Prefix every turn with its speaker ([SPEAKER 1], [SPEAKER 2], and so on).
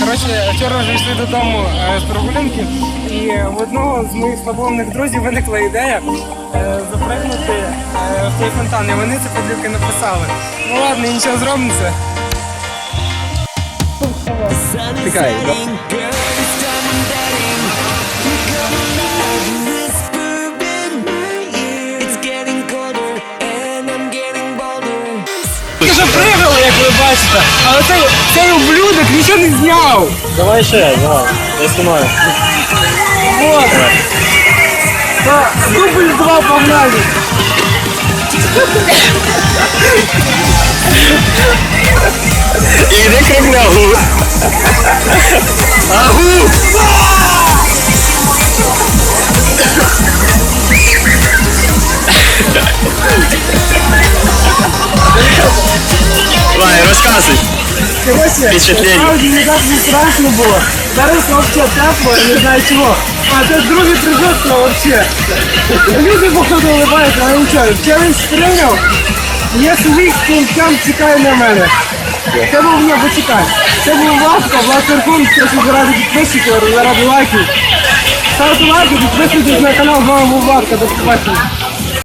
[SPEAKER 1] Коротше, вчора вже йшли додому е, з прогулянки, і в одного з моїх слабовних друзів виникла ідея е, запригнути е, в цей фонтан. І вони це подрівки написали. Ну ладно, нічого це.
[SPEAKER 2] Чекай,
[SPEAKER 1] Тільки що пригали, як ви бачите, але ублюдок нічого не зняв.
[SPEAKER 2] Давай ще, давай. Я знімаю.
[SPEAKER 1] Вот. Да, дубль два погнали.
[SPEAKER 2] Іди кремлягу. Агу! Давай, розказуй.
[SPEAKER 1] Короче,
[SPEAKER 2] Впечатлення.
[SPEAKER 1] справді не так не страшно було. Зараз вообще тепло, я не знаю чого. А це другий прижок вообще. Люди походу улыбаються, але нічого. Челендж прийняв. Є своїх кінцям чекає на мене. Це був не почекай. Це був Власко, Влад Церкун, це заради підписчиків, заради лайків. Ставте лайки, підписуйтесь на канал, з вами був Власко, до побачення.